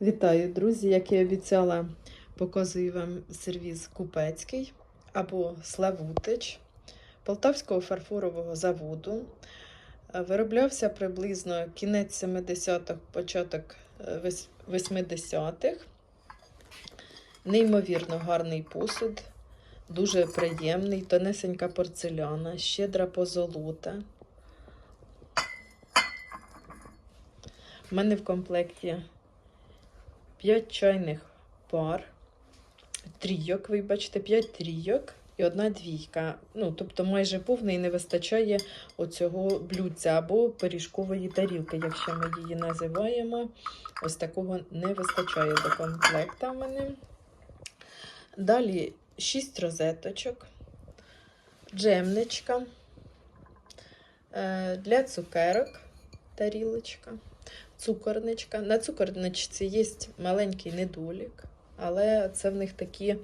Вітаю, друзі! Як я обіцяла, показую вам сервіз Купецький або Славутич Полтавського фарфорового заводу. Е, Вироблявся приблизно кінець 70-х, початок е, 80-х. Неймовірно гарний посуд, дуже приємний, тонесенька порцеляна, щедра позолота. У мене в комплекті 5 чайних пар, трійок, вибачте, 5 трійок і одна двійка. Ну, тобто майже повний не вистачає оцього блюдця або пиріжкової тарілки, якщо ми її називаємо. Ось такого не вистачає до комплекта в мене. Далі 6 розеточок, джемничка, е, для цукерок тарілочка цукорничка. На цукорничці є маленький недолік, але це в них такі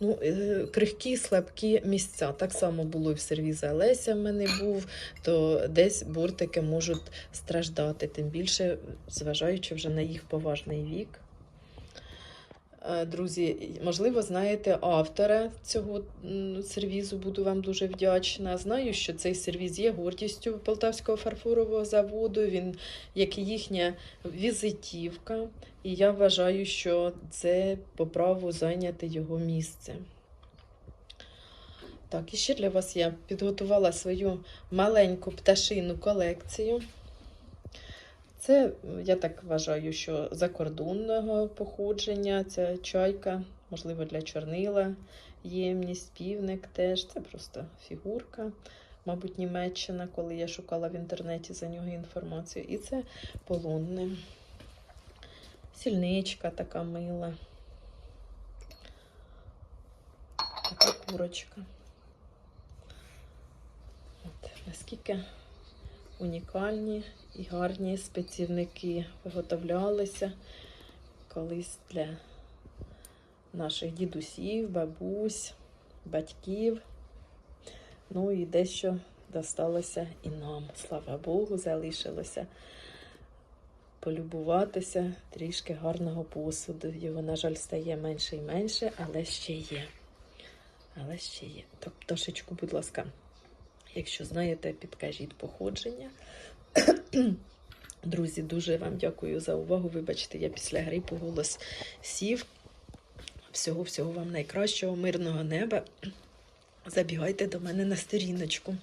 ну, е, крихкі, слабкі місця. Так само було і в сервіза Леся в мене був, то десь бортики можуть страждати, тим більше, зважаючи вже на їх поважний вік. Е, Друзі, можливо, знаєте автора цього сервізу, буду вам дуже вдячна. Знаю, що цей сервіз є гордістю Полтавського фарфорового заводу. Він як і їхня візитівка, і я вважаю, що це по праву зайняти його місце. Так, і ще для вас я підготувала свою маленьку пташину колекцію. Це, я так вважаю, що закордонного походження ця чайка, можливо, для чорнила ємність, півник теж. Це просто фігурка, мабуть, Німеччина, коли я шукала в інтернеті за нього інформацію. І це полонне. Сільничка така мила. Така курочка. От, наскільки унікальні і гарні спецівники виготовлялися колись для наших дідусів, бабусь, батьків. Ну і дещо досталося і нам. Слава Богу, залишилося полюбуватися трішки гарного посуду. Його, на жаль, стає менше і менше, але ще є. Але ще є. Пташечку, будь ласка, якщо знаєте, підкажіть походження. Друзі, дуже вам дякую за увагу. Вибачте, я після грипу голос сів. Всього-всього вам найкращого, мирного неба. Забігайте до мене на сторіночку.